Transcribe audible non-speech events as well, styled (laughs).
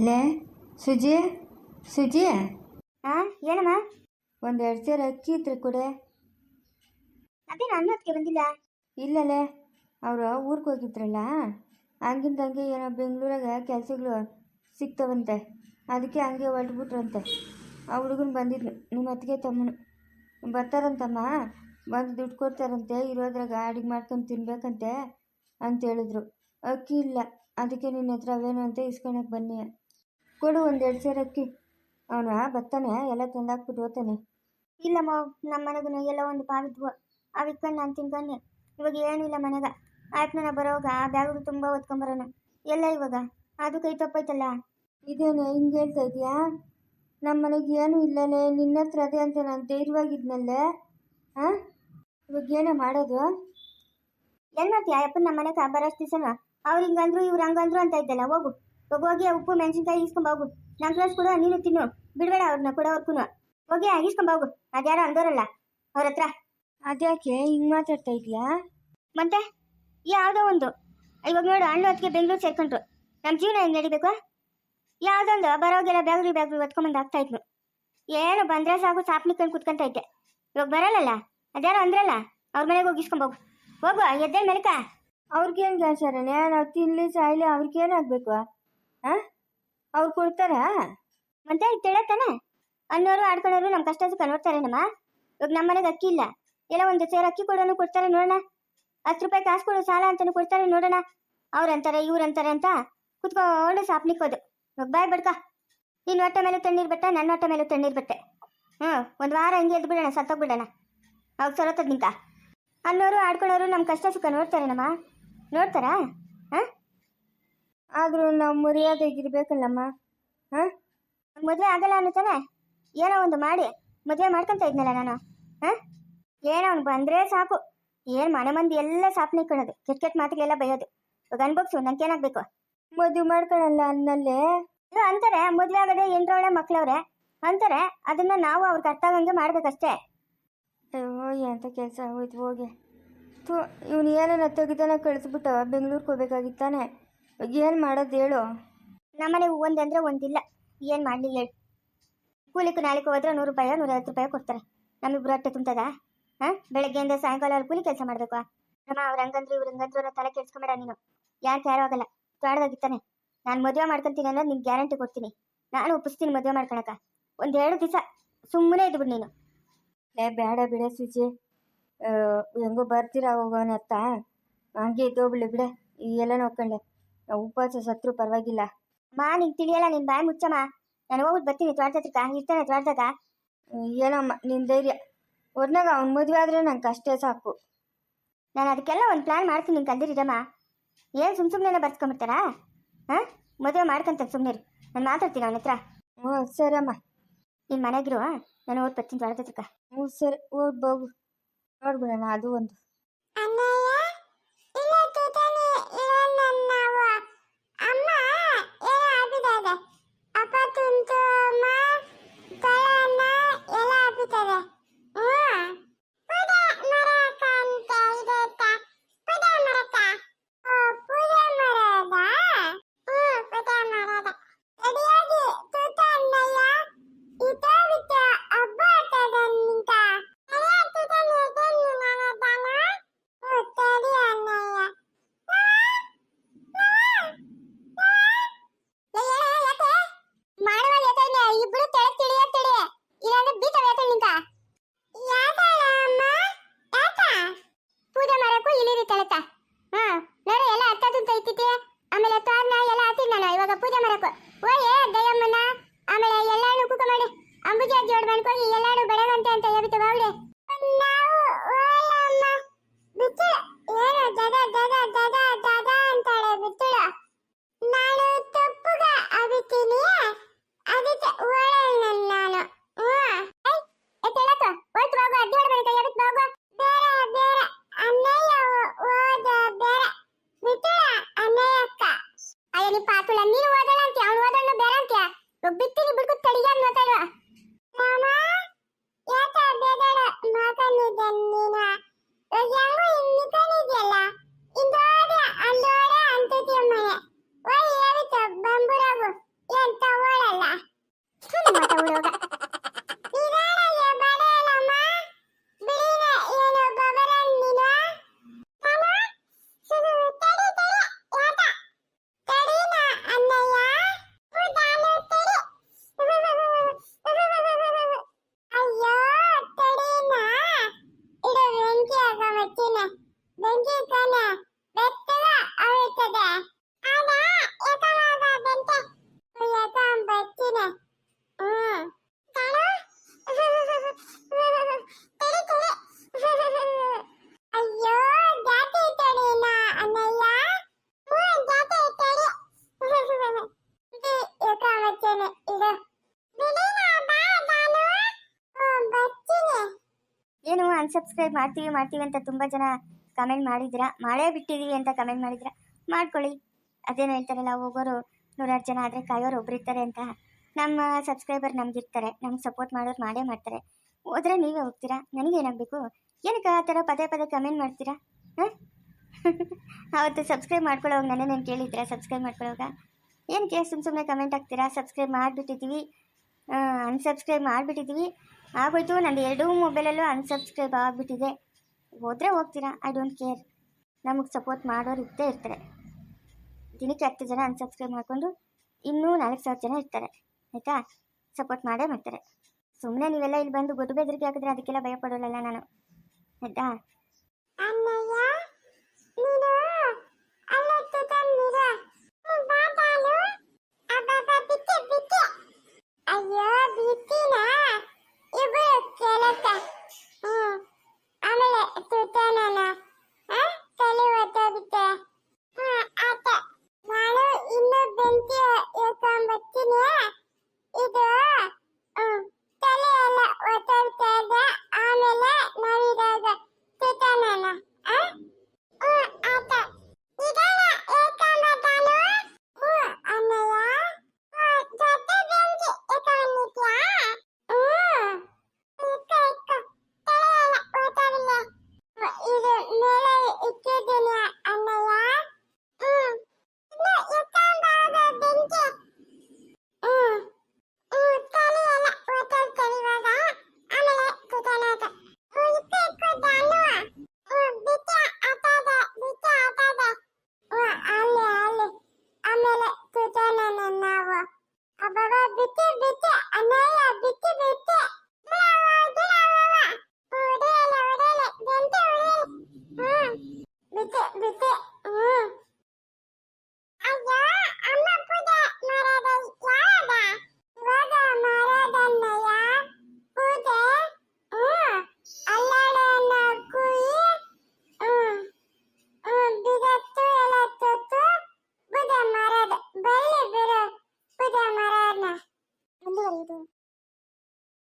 ಲೇ ಸುಜಿ ಸುಜಿ. ಹಾ ಏನಮ್ಮ? ಒಂದು ಎರಡು ಸೇರು ಅಕ್ಕಿ ಇದ್ರೆ ಕೊಡೆ. ಅದೇನು ಅನ್ನೋದಕ್ಕೆ ಬಂದಿಲ್ಲ. ಇಲ್ಲಲೇ ಅವರು ಊರಿಗೆ ಹೋಗಿದ್ರಲ್ಲ ಹಂಗಿಂದ ಹಂಗೆ ಏನೋ ಬೆಂಗಳೂರಾಗ ಕೆಲಸಗಳು ಸಿಗ್ತವಂತೆ. ಅದಕ್ಕೆ ಹಂಗೆ ಹೊರಟ್ಬಿಟ್ರಂತೆ. ಆ ಹುಡುಗನ ಬಂದಿದ್ನು ನಿಮ್ಮ ಅತ್ತಿಗೆ ತಮ್ಮನು. ಬರ್ತಾರಂತಮ್ಮ ಬಂದು ದುಡ್ಡು ಕೊಡ್ತಾರಂತೆ ಇರೋದ್ರಾಗ ಅಡುಗೆ ಮಾಡ್ಕೊಂಡು ತಿನ್ಬೇಕಂತೆ ಅಂತ ಹೇಳಿದ್ರು. ಅಕ್ಕಿ ಇಲ್ಲ ಅದಕ್ಕೆ ನಿನ್ನ ಹತ್ರ ಅವೇನು ಅಂತ ಇಸ್ಕೊಳಕ್ಕೆ ಬನ್ನಿ. ಕೊಡು ಒಂದು ಎರಡು ಸೇರು ಅಕ್ಕಿ. ಅವನ ಬರ್ತಾನೆ ಎಲ್ಲ ತಂದಾಕ್ಬಿಟ್ಟು ಹೋಗ್ತಾನೆ ಇಲ್ಲಮ್ಮ ನಮ್ಮ ಮನೆಗೂ ಎಲ್ಲ ಒಂದು ಪಾವಿದ್ವು ಅವಿಕ್ಕಂಡು ಇಟ್ಕೊಂಡು ನಾನು ತಿನ್ಕೊಂಡೆ ಇವಾಗ ಏನಿಲ್ಲ ಮನೆಗ. ಆಯ್ತು ನಾನು ಬರೋವಾಗ ಬ್ಯಾಗ್ ತುಂಬ ಓದ್ಕೊಂಬರೋಣ ಎಲ್ಲ ಇವಾಗ? ಅದು ಕೈ ತಪ್ಪೈತಲ್ಲ? ಇದೇನೆ ಹಿಂಗೆ ಹೇಳ್ತಾ ಇದೆಯಾ ನಮ್ಮ ಮನೆಗೆ ಏನೂ ಇಲ್ಲಲೇ ನಿನ್ನ ಹತ್ರ ಅದೇ ಅಂತ ನಾನು ಧೈರ್ಯವಾಗಿದ್ನಲ್ಲೇ? ಹಾಂ ಇವಾಗ ಏನೋ ಮಾಡೋದು? ಏನು ಮಾಡ್ತೀಯ? ಅಯ್ಯಪ್ಪ ನಮ್ಮ ಮನೆಗೆ ಬರೋಷ್ಟು ದಿವಸ ಅವ್ರು ಹಿಂಗಂದ್ರು ಇವ್ರು ಹಂಗಂದ್ರು ಅಂತ ಇದ್ದಲ್ಲ ಹೋಗು. ಹೋಗಿ ಉಪ್ಪು ಮೆಣಸಿನ್ಕಾಯಿ ಇಸ್ಕೊಂಬ ಹೋಗು. ನನ್ನ ಫ್ರೆಂಡ್ಸ್ ಕೂಡ ನೀನು ತಿನ್ನು. ಬಿಡಬೇಡ ಅವ್ರನ್ನ ಹೋಗಿ ಇಸ್ಕೊಂಬ ಹೋಗು. ಅದ್ಯಾರೋ ಅಂದೋರಲ್ಲ ಅವ್ರ ಹತ್ರ. ಅದ್ಯಾಕೆ? ಹಿಂಗ್ ಮಾತಾಡ್ತಾ ಇದೀಯಾ? ಮತ್ತೆ? ಯಾವುದೋ ಒಂದು. ಇವಾಗ ನೋಡು ಹಣ್ಣು ಹೊತ್ತಿಗೆ ಬೆಂಗಳೂರು ಸೇರ್ಕೊಂಡ್ರು. ನಮ್ಮ ಜೀವನ ಹೆಂಗೆ ನಡಿಬೇಕು? ಯಾವುದೊಂದು ಬರೋಗೆಲ್ಲ ಬ್ಯಾಗ್ರಿ ಬ್ಯಾಗ್ರಿ ಹೊತ್ಕೊಂಬಂದು ಆಗ್ತಾ ಇದ್ನು ಏನು ಬಂದ್ರೆ ಸಾಕು ಸಾಪ್ನಿಕೊಂಡು ಕುತ್ಕೊಂತ ಇದ್ದೆ. ಇವಾಗ ಬರಲ್ಲಲ್ಲ? ಅದ್ಯಾರೋ ಅಂದ್ರಲ್ಲ? ಅವ್ರ ಮನೆಗೆ ಹೋಗಿ ಇಸ್ಕೊಂಬೋಗು ಹೋಗು. ಎದ್ದೆ ಮೆಲಕ. ಅವ್ರಿಗೇನು ಕೆಲಸ ನಾವು ತಿನ್ನಲಿ ಸಾಯ್ಲಿ ಅವ್ರಿಗೇನಾಗಬೇಕು ಹಾಂ ಅವ್ರು ಕೊಡ್ತಾರಾ? ಮತ್ತೆ ತಿಳತಾನೆ ಅನ್ನೋರು ಆಡ್ಕೊಳ್ಳೋರು ನಮ್ಮ ಕಷ್ಟ ನೋಡ್ತಾರೆ ನಮ್ಮ ಇವಾಗ ನಮ್ಮ ಮನೆಗೆ ಅಕ್ಕಿ ಇಲ್ಲ. ಎಲ್ಲ ಒಂದು ಸೇರು ಅಕ್ಕಿ ಕೊಡೋನು ಕೊಡ್ತಾರೆ ನೋಡೋಣ. ಹತ್ತು ರೂಪಾಯಿ ಕಾಸು ಕೊಡು ಸಾಲ ಅಂತಾನು ಕೊಡ್ತಾರೆ ನೋಡೋಣ. ಅವ್ರಂತಾರೆ ಇವ್ರಂತಾರೆ ಅಂತ ಕುತ್ಕೊಂಡು ಸಾಪ್ನಿಕೋದು ಇವಾಗ ಬಾಯ್ ಬಡ್ಕ. ನಿನ್ನ ಹೊಟ್ಟೆ ಮೇಲೆ ತಣ್ಣೀರು ಬಟ್ಟೆ ನನ್ನ ಹೊಟ್ಟೆ ಮೇಲೆ ತಣ್ಣೀರು ಬಟ್ಟೆ. ಹ್ಞೂ ಒಂದು ವಾರ ಹಂಗೆ ಎದ್ದು ಬಿಡೋಣ, ಸತ್ತೋಗ್ಬಿಡೋಣ. ಅವಾಗ ಸರತ್ತದ ನಿಂತ ಅನ್ನೋರು ಆಡ್ಕೊಳ್ಳೋರು ನಮ್ಮ ಕಷ್ಟ ಸುಖ ನೋಡ್ತಾರೆ ನಮ್ಮ ನೋಡ್ತಾರಾ? ಆದರೂ ನಾವು ಮರ್ಯಾದೆಗಿರ್ಬೇಕಲ್ಲಮ್ಮ ಹಾಂ? ಮದುವೆ ಆಗಲ್ಲ ಅನ್ನತಾನೆ ಏನೋ ಒಂದು ಮಾಡಿ ಮದುವೆ ಮಾಡ್ಕೊಂತ ಇದ್ನಲ್ಲ ನಾನು ಹಾಂ? ಏನೋ ಅವ್ನು ಬಂದ್ರೆ ಸಾಕು. ಏನು ಮನೆ ಮಂದಿ ಎಲ್ಲ ಸಾಪ್ನೆ ಕಣೋದು ಕೆಟ್ಟ ಕೆಟ್ಟ ಮಾತುಗಳೆಲ್ಲ ಬೈಯೋದು. ಇವಾಗ ಅನ್ಬೋಗ್ಸು ನನಗೇನಾಗಬೇಕು ಮದುವೆ ಮಾಡ್ಕೊಳಲ್ಲ ಅನ್ನಲ್ಲೇ? ಇದು ಅಂತಾರೆ ಮದುವೆ ಆಗದೆ ಎಂಟ್ರೊಳೆ ಮಕ್ಳವ್ರೆ. ಅಂತಾರೆ ಅದನ್ನ ನಾವು ಅವ್ರಿಗೆ ಅರ್ಥ ಆಗಂಗೆ ಮಾಡ್ಬೇಕಷ್ಟೇ. ಅಯ್ಯೋ ಅಂತ ಕೆಲಸ ಹೋಯ್ತು ಹೋಗಿ. ಥೂ ಇವನು ಏನೇನು ತೆಗಿತಾನೆ ಕಳಿಸ್ಬಿಟ್ಟು ಬೆಂಗ್ಳೂರಿಗೆ ಹೋಗ್ಬೇಕಾಗಿತ್ತಾನೆ? ಏನು ಮಾಡೋದು ಹೇಳು. ನಮ್ಮನೆ ಒಂದಂದ್ರೆ ಒಂದಿಲ್ಲ. ಏನು ಮಾಡಲಿ ಹೇಳಿ. ಕೂಲಿக்கு ನಾಳೆಗೆ ಹೋದ್ರೆ ನೂರು ರೂಪಾಯಿ, ನೂರೈವತ್ತು ರೂಪಾಯಿ ಕೊಡ್ತಾರೆ. ನಮಗೆ ಹೊಟ್ಟೆ ತುಂಬ್ತದ? ಹಾಂ? ಬೆಳಗ್ಗೆಯಿಂದ ಸಾಯಂಕಾಲ ಅಲ್ಲಿ ಕೂಲಿ ಕೆಲಸ ಮಾಡಬೇಕು. ನಮ್ಮ ಅವ್ರ ಹಂಗಂದ್ರು, ಇವ್ರ ಹಂಗಂದ್ರು ಅನ್ನೋ ತಲೆ ಕೆಡ್ಸ್ಕೊಂಬೇಡ ನೀನು. ಯಾರು ಕ್ಯಾರೋ ಆಗಲ್ಲ. ತ್ವಾಡ್ದಾಗಿತ್ತಾನೆ ನಾನು ಮದುವೆ ಮಾಡ್ಕೊಂತೀನಿ ಅಂದ್ರೆ ನಿಮ್ಗೆ ಗ್ಯಾರಂಟಿ ಕೊಡ್ತೀನಿ. ನಾನು ಒಪ್ಪಿಸ್ತೀನಿ ಮದುವೆ ಮಾಡ್ಕೊಳಕ. ಒಂದೆರಡು ಎರಡು ದಿವಸ ಸುಮ್ಮನೆ ಇದ್ಬಿಡು ನೀನು. ಏ ಬೇಡ ಬಿಡ ಸುಜಿ. ಹೆಂಗೋ ಬರ್ತೀರಾ ಹೋಗೋಣ ಅತ್ತ ಹಂಗೆ ಬಿಡೆ. ಈ ಎಲ್ಲ ನೋಡ್ಕೊಂಡೆ. ಉಪವಾಸ ಸತ್ರು ಪರವಾಗಿಲ್ಲ. ಮಾ, ನಿಂಗೆ ತಿಳಿಯಲ್ಲ ನಿನ್ ಬಾಯಿ ಮುಚ್ಚಮ್ಮ. ನಾನು ಹೋಗ್ಬಿಟ್ಟು ಬರ್ತೀನಿ ತ್ವಾಡ್ದತ್ರಕ್ಕ ಇರ್ತಾನೆ ತ್ವಾಡ್ದಾಗ ಏನಮ್ಮ ನಿನ್ ಧೈರ್ಯ. ಒಟ್ನಾಗ ಅವ್ನ ಮದುವೆ ಆದ್ರೆ ನಂಗೆ ಅಷ್ಟೇ ಸಾಕು. ನಾನು ಅದಕ್ಕೆಲ್ಲ ಒಂದು ಪ್ಲಾನ್ ಮಾಡ್ತೀನಿ ನಿಂಗೆ ಕಲ್ದಿರಿದಮ್ಮ ಏನು ಸುಮ್ ಸುಮ್ಮನೆ ಬರ್ಸ್ಕೊಂಬಿಡ್ತಾರಾ? ಹಾಂ? ಮದುವೆ ಮಾಡ್ಕೊಂತಾನೆ ಸುಮ್ಮನೆ ನಾನು ಮಾತಾಡ್ತೀನಿ ಅವನ ಹತ್ರ. ಹ್ಞೂ ಸರಮ್ಮ ನಿನ್ ಮನೆಗಿರು ನಾನು ಓದ್ ಬರ್ತೀನಿ ತ್ವಾಡ್ದತ್ರಕ್ಕ ಹ್ಞೂ ಸರಿ. ಬೋಗು ನೋಡ್ಬಿಡೋಣ ಅದು ಒಂದು. ಇಳಿರಿ ತಳತ ಹಾ ನೋಡು ಎಲ್ಲ ಹತ್ತದಂತ ಐತಿತಿ ಆಮೇಲೆ ತೋರಣ ಎಲ್ಲ ಹಾಕಿದ್ ನಾನು, ಇವಾಗ ಪೂಜೆ ಮಾಡಕ್ಕೂ. ಓಯೇ ದಯಮ್ಮನ ಆಮೇಲೆ ಎಲ್ಲಾನು ಕುಕ ಮಾಡಿ. ಅಂಬುಜಿ ಜೋಡ್ ಮಾಡ್ಕೊಂಡು ಎಲ್ಲಾನು ಬೆಳಗಂತೆ ಅಂತ ಹೇಳ್ಬಿಟ್ಟು ಬಾವ್ಲಿ ಅನ್ಸಬ್ಸ್ಕ್ರೈಬ್ ಮಾಡ್ತೀವಿ ಮಾಡ್ತೀವಿ ಅಂತ ತುಂಬ ಜನ ಕಮೆಂಟ್ ಮಾಡಿದ್ದೀರಾ? ಮಾಡೇ ಬಿಟ್ಟಿದ್ದೀವಿ ಅಂತ ಕಮೆಂಟ್ ಮಾಡಿದ್ದೀರಾ? ಮಾಡ್ಕೊಳ್ಳಿ. ಅದೇನು ಹೇಳ್ತಾರಲ್ಲ, ಹೋಗೋರು ನೂರಾರು ಜನ ಆದರೆ ಕಾಯೋರು ಒಬ್ರು ಇರ್ತಾರೆ ಅಂತ. ನಮ್ಮ ಸಬ್ಸ್ಕ್ರೈಬರ್ ನಮ್ಗಿರ್ತಾರೆ ನಮ್ಗೆ ಸಪೋರ್ಟ್ ಮಾಡೋರು ಮಾಡೇ ಮಾಡ್ತಾರೆ. ಹೋದ್ರೆ ನೀವೇ ಹೋಗ್ತೀರಾ? ನನಗೇನಾಗಬೇಕು ಏನಕ್ಕೆ ಆ ಥರ ಪದೇ ಪದೇ ಕಮೆಂಟ್ ಮಾಡ್ತೀರಾ? ಹಾಂ? (laughs) ಅವತ್ತು ಸಬ್ಸ್ಕ್ರೈಬ್ ಮಾಡ್ಕೊಳ್ಳೋವಾಗ ನನ್ನ ನಾನು ಕೇಳಿದ್ದೀರಾ? ಸಬ್ಸ್ಕ್ರೈಬ್ ಮಾಡ್ಕೊಳ್ಳೋವಾಗ? ಏನಕ್ಕೆ ಸುಮ್ಮ ಸುಮ್ಮನೆ ಕಮೆಂಟ್ ಹಾಕ್ತೀರಾ? ಸಬ್ಸ್ಕ್ರೈಬ್ ಮಾಡಿಬಿಟ್ಟಿದ್ದೀವಿ. ಅನ್ಸಬ್ಸ್ಕ್ರೈಬ್ ಮಾಡಿಬಿಟ್ಟಿದ್ದೀವಿ. ಆಗೋಯ್ತು ನಂದು ಎರಡೂ ಮೊಬೈಲಲ್ಲೂ ಅನ್ಸಬ್ಸ್ಕ್ರೈಬ್ ಆಗಿಬಿಟ್ಟಿದೆ. ಹೋದರೆ ಹೋಗ್ತೀರಾ? ಐ ಡೋಂಟ್ ಕೇರ್ ನಮಗೆ ಸಪೋರ್ಟ್ ಮಾಡೋರು ಇದ್ದೇ ಇರ್ತಾರೆ. ದಿನಕ್ಕೆ ಹತ್ತು ಜನ ಅನ್ಸಬ್ಸ್ಕ್ರೈಬ್ ಮಾಡಿಕೊಂಡು ಇನ್ನೂ ನಾಲ್ಕು ಸಾವಿರ ಜನ ಇರ್ತಾರೆ. ಆಯಿತಾ? ಸಪೋರ್ಟ್ ಮಾಡೇ ಮಾಡ್ತಾರೆ. ಸುಮ್ಮನೆ ನೀವೆಲ್ಲ ಇಲ್ಲಿ ಬಂದು ಗೊಡ್ಡು ಬೆದರಿಕೆ ಹಾಕಿದ್ರೆ ಅದಕ್ಕೆಲ್ಲ ಭಯ ಪಡೋಲ್ಲ ನಾನು. ಆಯಿತಾ?